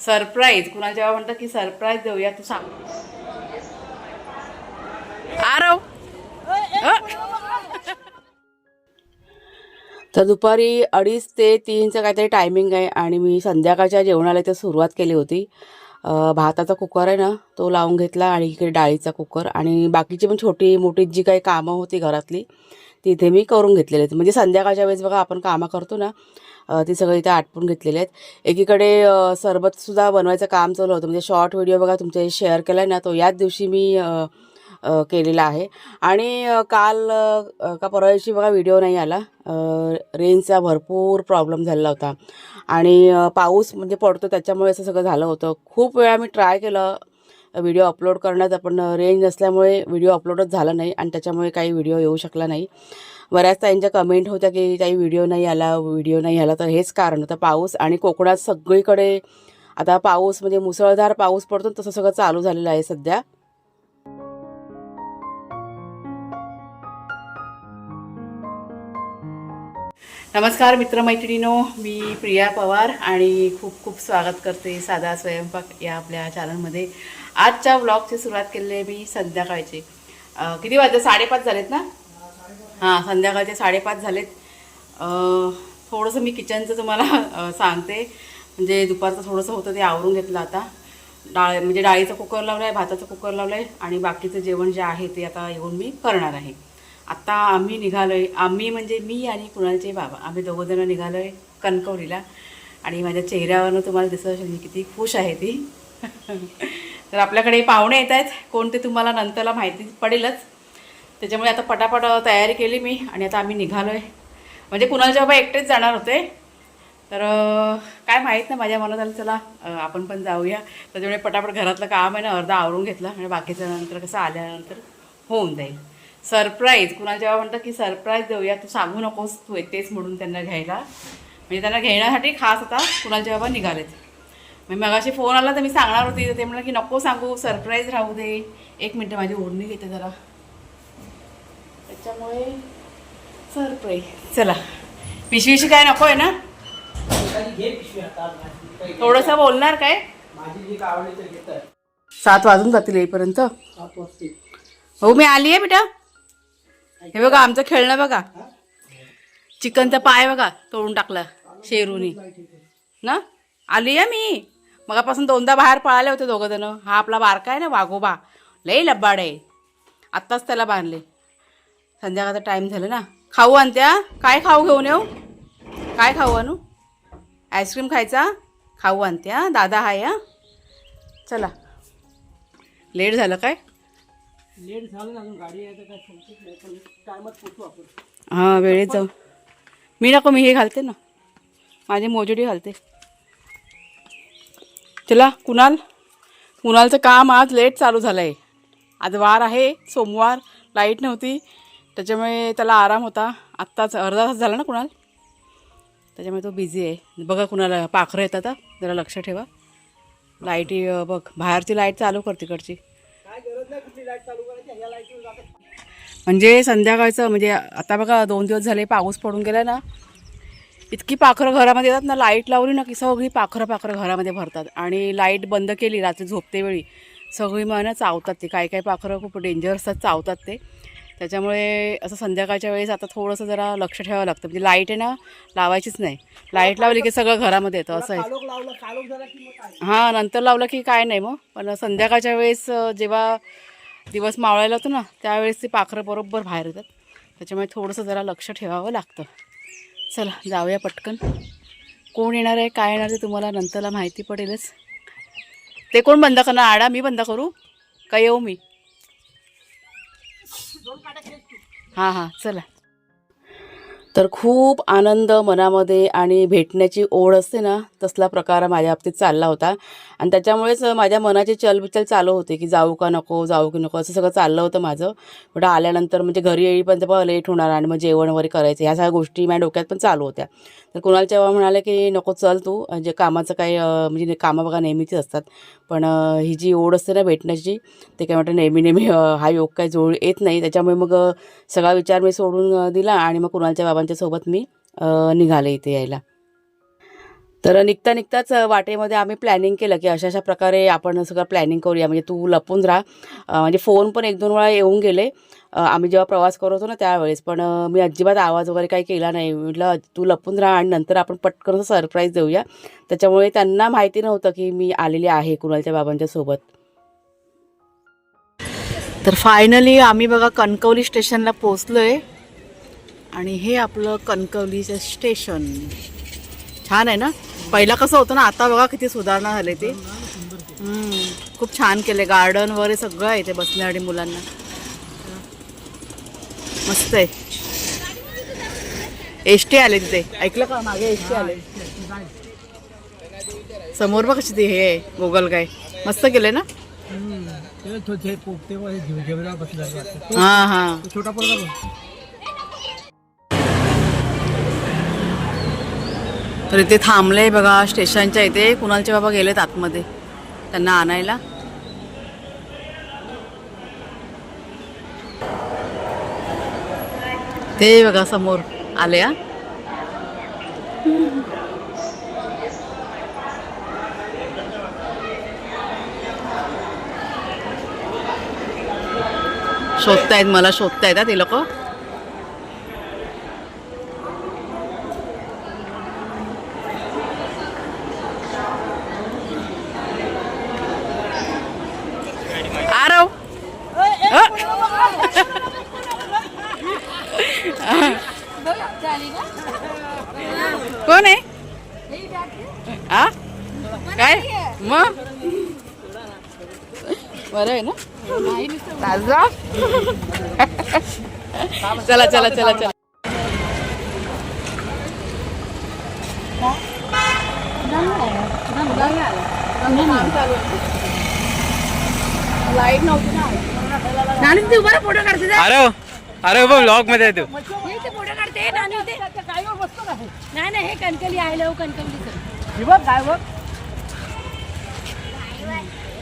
Surprise. कुणाला जेव्हा म्हणतात की सरप्राईज देऊया तू सांग. आरव. तर दुपारी अडीच ते तीनचं काहीतरी टायमिंग आहे आणि मी संध्याकाळच्या जेवणाला इथे सुरुवात केली होती. भाताचा कुकर आहे ना तो लावून घेतला आणि इकडे डाळीचा कुकर. आणि बाकीची पण छोटी मोठी जी काही कामं होती घरातली ती इथे मी करून घेतलेली आहेत. म्हणजे संध्याकाळच्या वेळेस बघा आपण कामं करतो ना ती सगळी इथे आटपून घेतलेली आहेत. एकीकडे सरबतसुद्धा बनवायचं काम चालू होतं. म्हणजे शॉर्ट व्हिडिओ बघा तुमच्या शेअर केला आहे ना तो याच दिवशी मी केलेला आहे. आणि काल का परवा दिवशी बघा व्हिडिओ नाही आला. रेंजचा भरपूर प्रॉब्लेम झालेला होता. आणि पाऊस म्हणजे पडतो त्याच्यामुळे असं सगळं झालं होतं. खूप वेळा मी ट्राय केलं व्हिडिओ अपलोड करण्याचा पण रेंज नसल्यामुळे व्हिडिओ अपलोडच झाला नाही आणि त्याच्यामुळे काही व्हिडिओ येऊ शकला नाही. बऱ्याच ताईंच्या कमेंट होत्या की काही व्हिडिओ नाही आला व्हिडिओ नाही आला. तर हेच कारण होतं पाऊस आणि कोकणात सगळीकडे आता पाऊस म्हणजे मुसळधार पाऊस पडतो तसं सगळं चालू झालेलं आहे सध्या. नमस्कार मित्रमैत्रिणीनो मी प्रिया पवार आणि खूप खूप स्वागत करते साधा स्वयंपाक या आपल्या चॅनलमध्ये आजच्या व्लॉगची सुरुवात केलेली आहे मी संध्याकाळची. किती वाजले? साडेपाच झालेत ना? हां संध्याकाळचे साडेपाच झालेत. थोडंसं मी किचनचं तुम्हाला सांगते. म्हणजे दुपारचं थोडंसं होतं ते आवरून घेतलं आता. डाळ म्हणजे डाळीचं कुकर लावलं आहे भाताचं कुकर लावलं आहे आणि बाकीचं जेवण जे आहे ते आता येऊन मी करणार आहे. आता आम्ही निघालो आहे आम्ही म्हणजे मी आणि कुणालचे बाबा आम्ही दोघंजणं निघालो आहे कणकवलीला. आणि माझ्या चेहऱ्यावरनं तुम्हाला दिसत असेल मी किती खुश आहे ती. तर आपल्याकडे पाहुणे येत आहेत कोणते तुम्हाला नंतरला माहिती पडेलच. त्याच्यामुळे आता पटापट तयारी केली मी आणि आता आम्ही निघालो आहे म्हणजे कुणालचे बाबा एकटेच जाणार होते. तर काय माहीत नाही माझ्या मनात आलं चला आपण पण जाऊया. त्याच्यामुळे पटापट घरातलं काम आहे ना अर्धा आवरून घेतलं आणि बाकीचं नंतर कसं आल्यानंतर होऊन जाईल. सरप्राईज. कुणाला जेव्हा म्हणतात की सरप्राईज देऊया तू सांगू नकोस तू येतेस म्हणून त्यांना घ्यायला. म्हणजे त्यांना घेण्यासाठी खास आता कुणालचे बाबा निघालेत मी मगाशी फोन आला तर मी सांगणार होती तर ते म्हणलं की नको सांगू सरप्राईज राहू दे. एक मिनटं माझी ओढणी घेते जरा. त्याच्यामुळे सरप्राईज. चला. पिशवीशी काय नको आहे ना? थोडंसं बोलणार काय? सात वाजून जातील येईपर्यंत. हो मी आली आहे बेटा. हे बघा आमचं खेळणं बघा. चिकनचा पाय बघा तोडून टाकला शेरूनी. ना? आली आहे मी. मगापासून दोनदा बाहेर पळाले होते दोघं जण. हा आपला बारका आहे ना वाघोबा. लई लब्बाड आहे. आत्ताच त्याला बांधले. संध्याकाळचा टाईम झालं ना. खाऊ आणत्या काय खाऊ घेऊन येऊ? काय खाऊ आणू? आईस्क्रीम खायचा? खाऊ आणत्या दादा हाय हा? चला. लेट झालं काय? लेट झालं ना अजून गाडी यायचं काय समजत नाही पण टायमात पोचू आपण. हां वेळेत जाऊ. मी नको मी हे घालते ना. माझी मोजडी घालते. चला कुणाल? कुणालचं काम आज लेट चालू झालं आहे आज वार आहे सोमवार लाइट नव्हती. त्याच्यामुळे त्याला आराम होता. आत्ताच अर्धा तास झाला ना कुणाल? त्याच्यामुळे तो बिझी आहे. बघा कुणाला पाखरं येतात हा. जरा लक्ष ठेवा. लाईटी बघ बाहेरची लाइट चालू कर तिकडची. काय गरज नाही कुठली लाइट चालू म्हणजे संध्याकाळचं म्हणजे आता बघा दोन दिवस झाले पाऊस पडून गेला ना. इतकी पाखरं घरामध्ये येतात ना लाइट लावली ना की सगळी पाखरं पाखरं घरामध्ये भरतात. आणि लाइट बंद केली रात्री झोपते वेळी. सगळी मग चावतात ते. काही काही पाखरं खूप डेंजर असतात चावतात ते. त्याच्यामुळे असं संध्याकाळच्या वेळेस आता थोडंसं जरा लक्ष ठेवावं लागतं. म्हणजे लाइट आहे ना लावायचीच नाही. लाइट लावली की सगळं घरामध्ये येतं असं आहे. हां नंतर लावलं की काय नाही मग. पण संध्याकाळच्या वेळेस जेव्हा दिवस मावळायला होतो ना त्यावेळेस ती पाखरं बरोबर बाहेर येतात. त्याच्यामुळे थोडंसं जरा लक्ष ठेवावं लागतं. चला जाऊया पटकन. कोण येणार आहे काय येणार ते तुम्हाला नंतरला माहिती पडेलच. ते कोण बंद करणार? आडा मी बंद करू? का येऊ मी? हां हां चला. तर खूप आनंद मनामध्ये आणि भेटण्याची ओढ असते ना तसला प्रकार माझ्या बाबतीत चालला होता. आणि त्याच्यामुळेच माझ्या मनाची चलबिचल चालू होते की जाऊ का नको जाऊ की नको असं सगळं चाललं होतं माझं. पण आल्यानंतर म्हणजे घरी येईपर्यंत पण लेट होणार आणि मग जेवण वगैरे करायचं ह्या सगळ्या गोष्टी माझ्या डोक्यात पण चालू होत्या. तर कुणाला जेव्हा म्हणाले की नको चल तू म्हणजे कामाचं काही म्हणजे कामं बघा नेहमीचीच असतात. पण ही जी ओढ असते ना भेटण्याची ते काय म्हणतं नेहमी नेहमी हा योग काय जोड येत नाही. त्याच्यामुळे मग सगळा विचार मी सोडून दिला आणि मग कुणालच्या बाबांच्या सोबत मी निघाले इथे यायला. तर निघता निघताच वाटेमध्ये आम्ही प्लॅनिंग केलं की अशा अशा प्रकारे आपण सगळं प्लॅनिंग करूया. म्हणजे तू लपून राहा. म्हणजे फोन पण एक दोन वेळा येऊन गेले. आम्ही जेव्हा प्रवास करत होतो ना त्यावेळेस. पण मी अजिबात आवाज वगैरे काही केला नाही. म्हटलं तू लपून राहा आणि नंतर आपण पटकन सरप्राईज देऊया. त्याच्यामुळे त्यांना माहिती नव्हतं की मी आलेली आहे कुणालच्या बाबांच्या सोबत. तर फायनली आम्ही बघा कणकवली स्टेशनला पोचलो आहे आणि हे आपलं कणकवलीचं स्टेशन छान आहे ना? पहिला कसं होतं ना आता बघा किती सुधारणा झाले ते. हम्म, खूप छान केले. गार्डन वगैरे सगळं आहे ते बसण्यासाठी मुलांना. मस्त आहे. एस टी आले तिथे. ऐकलं का? मागे एस टी आले. समोर बघ कशी ती हे आहे गोगल काय मस्त केले ना? हा हा. छोटा पोरगा तर इथे थांबले बघा स्टेशनच्या इथे. कुणालचे बाबा गेलेत आतमध्ये. त्यांना आणायला. ते बघा समोर आले हा. शोधतायत मला शोधतायत हा ते लोक आरव कोण आहे? आ? काय? मग बरं आहे ना? ताजा? चला चला चला चला. लाइट नव्हती ना फोटो काढते. अरे अरे बघ ब्लॉगमध्ये आहे तू. हे ते फोटो काढते नानी ते. नाही नाही हे कणकली आहे लव कणकलीचं हे बघ काय बघ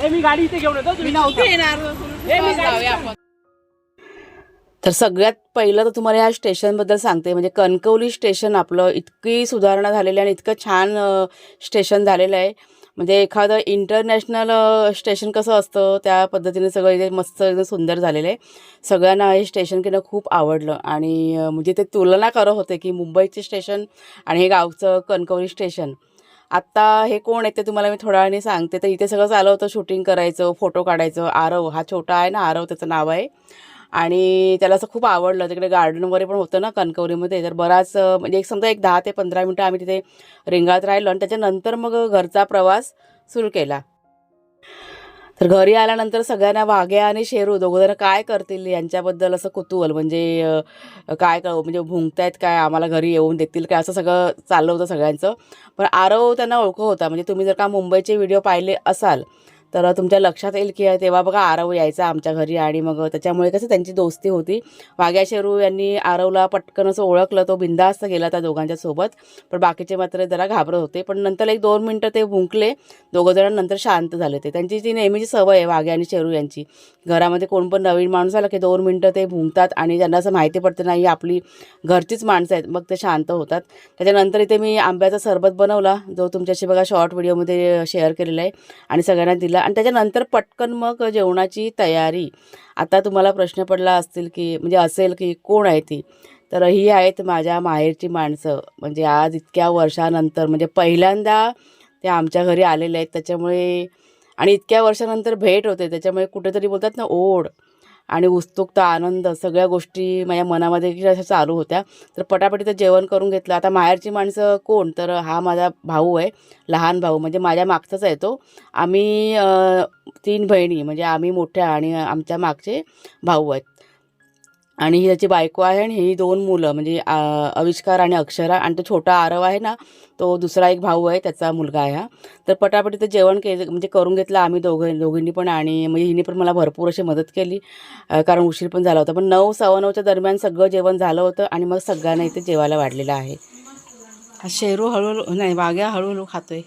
ए मी गाडी इथे घेऊन येतो तुम्ही नव्हती. तर सगळ्यात पहिलं तर तुम्हाला या स्टेशनबद्दल सांगते. म्हणजे कणकवली स्टेशन आपलं इतकी सुधारणा झालेली आहे आणि इतकं छान अ, स्टेशन झालेलं आहे. म्हणजे एखादं इंटरनॅशनल स्टेशन कसं असतं त्या पद्धतीने सगळं इथे मस्त एकदम सुंदर झालेलं. आहे सगळ्यांना हे स्टेशन किंवा खूप आवडलं. आणि म्हणजे ते तुलना करत होते की मुंबईचे स्टेशन आणि हे गावचं कणकवली स्टेशन आत्ता हे कोण आहे ते तुम्हाला मी थोड्या वेळाने सांगते. तर इथे सगळं चालू होतं शूटिंग करायचं फोटो काढायचं. आरव हा छोटा आहे ना आरव त्याचं नाव आहे. आणि त्याला असं खूप आवडलं. तिकडे गार्डन वगैरे पण होतं ना कणकवलीमध्ये. तर बराच म्हणजे एक समजा एक दहा ते पंधरा मिनटं आम्ही तिथे रिंगात राहिलो आणि त्याच्यानंतर मग घरचा प्रवास सुरू केला. तर घरी आल्यानंतर सगळ्यांना वाघ्या आणि शेरू दोघं काय करतील यांच्याबद्दल असं कुतूहल म्हणजे काय कळ म्हणजे भुंकतायत काय? आम्हाला घरी येऊन देतील काय? असं सगळं चाललं होतं सगळ्यांचं. पण आरव त्यांना ओळखं होता. म्हणजे तुम्ही जर का मुंबईचे व्हिडिओ पाहिले असाल तर तुमच्या लक्षात येईल की तेव्हा बघा आरव यायचा आमच्या घरी आणि मग त्याच्यामुळे कसं त्यांची दोस्ती होती. वाघ्या शेरू यांनी आरवला पटकन असं ओळखलं तो बिंदास्त गेला त्या दोघांच्या सोबत. पण बाकीचे मात्र जरा घाबरत होते. पण नंतर एक दोन मिनटं ते भुंकले. दोघं जण नंतर शांत झाले ते. त्यांची ती नेहमीची सवय आहे वाघ्या आणि शेरू यांची. घरामध्ये कोण पण नवीन माणूस आला की दोन मिनटं ते भुंकतात आणि त्यांना असं माहिती पडतं नाही आपली घरचीच माणसं आहेत. मग ते शांत होतात. त्याच्यानंतर इथे मी आंब्याचा सरबत बनवला जो तुमच्याशी बघा शॉर्ट व्हिडिओमध्ये शेअर केलेला आहे. आणि सगळ्यांना दिला. आणि त्याच्यानंतर पटकन मग जेवणाची तयारी. आता तुम्हाला प्रश्न पडला असतील की म्हणजे असेल की कोण आहे ती? तर ही आहेत माझ्या माहेरची माणसं. म्हणजे आज इतक्या वर्षानंतर म्हणजे पहिल्यांदा ते आमच्या घरी आलेले आहेत. त्याच्यामुळे आणि इतक्या वर्षानंतर भेट होते. त्याच्यामुळे कुठेतरी बोलतात ना ओढ. आणि उत्सुकता आनंद सगळ्या गोष्टी माझ्या मनामध्ये की अशा चालू होत्या. तर पटापटीचं जेवण करून घेतलं. आता माहेरची माणसं कोण? तर हा माझा भाऊ आहे लहान भाऊ. म्हणजे माझ्या मागचाच आहे तो. आम्ही तीन बहिणी. म्हणजे आम्ही मोठ्या आणि आमच्या मागचे भाऊ आहेत. आणि ही त्याची बायको आहे आणि ही दोन मुलं म्हणजे आविष्कार आणि अक्षरा. आणि तो छोटा आरव आहे ना तो दुसरा एक भाऊ आहे त्याचा मुलगा आहे हा. तर पटापटी तर जेवण केलं म्हणजे करून घेतलं आम्ही दोघं दोघींनी पण आणि म्हणजे हिने पण मला भरपूर अशी मदत केली. कारण उशीर पण झाला होता. पण नऊ सव्वा नऊच्या दरम्यान सगळं जेवण झालं होतं आणि मग सगळ्यांना इथे जेवायला वाढलेलं आहे. हा शेरू हळूहळू नाही वाघ्या हळूहळू खातोय.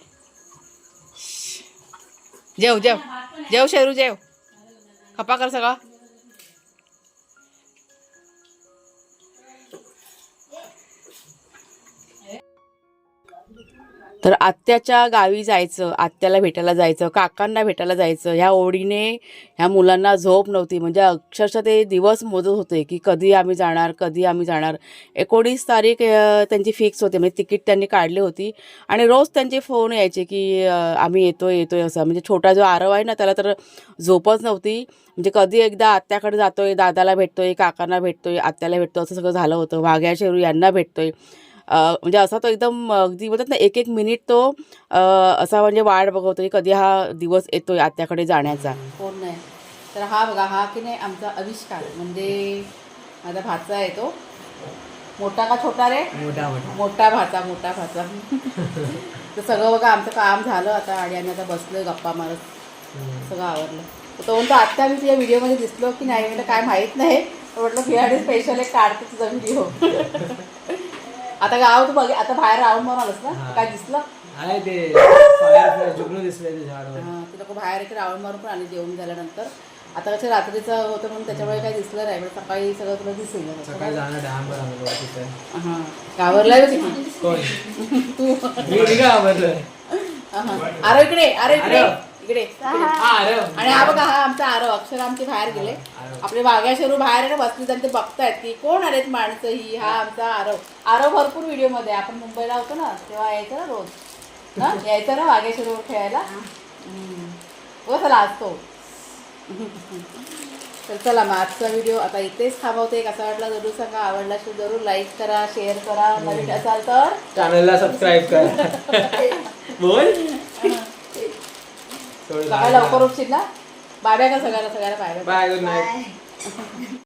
जेव जेव. जेव शेरू जेव. खपा कर सगळा. तर आत्याच्या गावी जायचं आत्याला भेटायला जायचं काकांना भेटायला जायचं ह्या ओढीने ह्या मुलांना झोप नव्हती. म्हणजे अक्षरशः ते दिवस मोजत होते की कधी आम्ही जाणार कधी आम्ही जाणार. एकोणीस तारीख त्यांची फिक्स होते. म्हणजे तिकीट त्यांनी काढली होती. आणि रोज त्यांचे फोन यायचे की अ, आम्ही येतो येतोय असं. म्हणजे छोटा जो आरव आहे ना त्याला तर झोपच नव्हती. म्हणजे कधी एकदा आत्याकडे जातोय दादाला भेटतोय काकांना भेटतोय आत्याला भेटतो असं सगळं झालं होतं. वाघ्या शेरू यांना भेटतोय. म्हणजे असा तो एकदम अगदी बोलतात ना एक एक मिनिट तो अ, असा म्हणजे वाट बघवतो की कधी हा दिवस येतोय आत्याकडे जाण्याचा. कोण नाही. तर हा बघा हा की नाही आमचा आविष्कार. म्हणजे माझा भाचा आहे तो. मोठा का छोटा रे? मोठा भाचा मोठा भाचा. तर सगळं बघा आमचं काम झालं आता आणि आम्ही आता बसलोय गप्पा मारत. सगळं आवडलं तर तो म्हणतो आत्ता मी तुझ्या व्हिडिओमध्ये दिसलो की नाही? म्हटलं काय माहीत नाही. म्हटलं फिराडी स्पेशल एक काढते तुझा व्हिडिओ आता गावात बघ आता बाहेर राहून मारून आलंस ना? काय दिसलं? आहे ते. फायर जुगनू ते झाडवर हा, ते लोक बाहेर एक राऊंड मारून पण आले जेवण झाल्यानंतर. आता कसं रात्रीचं होतं म्हणून त्याच्यामुळे काही दिसलं नाही पण सकाळी सगळं तुला दिसेल. सकाळी हा घाबरलाय तू. मी काय. अरे इकडे अरे इकडे. इकडे. हा. आणि हा बघा हा आमचा आरव अक्षर आमचे बाहेर गेले. आपले वाघ्या शरू बाहेर आहे ना बसले त्यांचे बघतायत की कोण आलेत माणसं ही हा आमचा आरव. आरव भरपूर व्हिडिओमध्ये आपण मुंबईला होतो ना तेव्हा यायचं ना रोज. हा? यायचं ना वाघ्या शरू खेळायला. बघ चला असतो तर चला मग आजचा व्हिडिओ आता इथेच थांबवते. कसा वाटला जरूर सांगा. आवडला असेल जरूर लाईक करा शेअर करा. नवीन असाल तर चॅनलला सबस्क्राईब करा. बोल. सकाळी लवकर उठशील ना? बाब्या का सगळ्याला सगळ्याला bye bye bye good night